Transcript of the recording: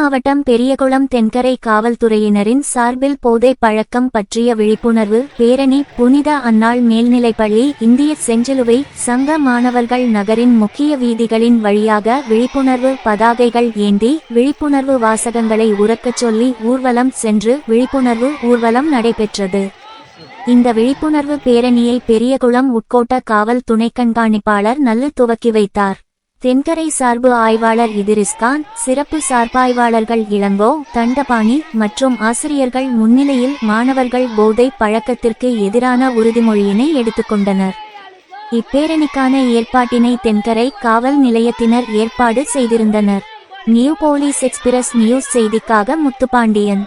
மாவட்டம் பெரியகுளம் தென்கரை காவல்துறையினரின் சார்பில் போதை பழக்கம் பற்றிய விழிப்புணர்வு பேரணி புனித அன்னாள் மேல்நிலைப்பள்ளி இந்திய செஞ்சிலுவை சங்க மாணவர்கள் நகரின் முக்கிய வீதிகளின் வழியாக விழிப்புணர்வு பதாகைகள் ஏந்தி விழிப்புணர்வு வாசகங்களை உறக்கச் சொல்லி ஊர்வலம் சென்று விழிப்புணர்வு ஊர்வலம் நடைபெற்றது. இந்த விழிப்புணர்வு பேரணியை பெரியகுளம் உட்கோட்ட காவல் துணை கண்காணிப்பாளர் நல்லு துவக்கி வைத்தார். தென்கரை சார்பு ஆய்வாளர் இதிரிஸ்கான் சிறப்பு சார்பாய்வாளர்கள் இளங்கோ தண்டபாணி மற்றும் ஆசிரியர்கள் முன்னிலையில் மாணவர்கள் போதை பழக்கத்திற்கு எதிரான உறுதிமொழியினை எடுத்துக்கொண்டனர். இப்பேரணிக்கான ஏற்பாட்டினை தென்கரை காவல் நிலையத்தினர் ஏற்பாடு செய்திருந்தனர். நியூ போலீஸ் எக்ஸ்பிரஸ் நியூஸ் செய்திக்காக முத்துப்பாண்டியன்.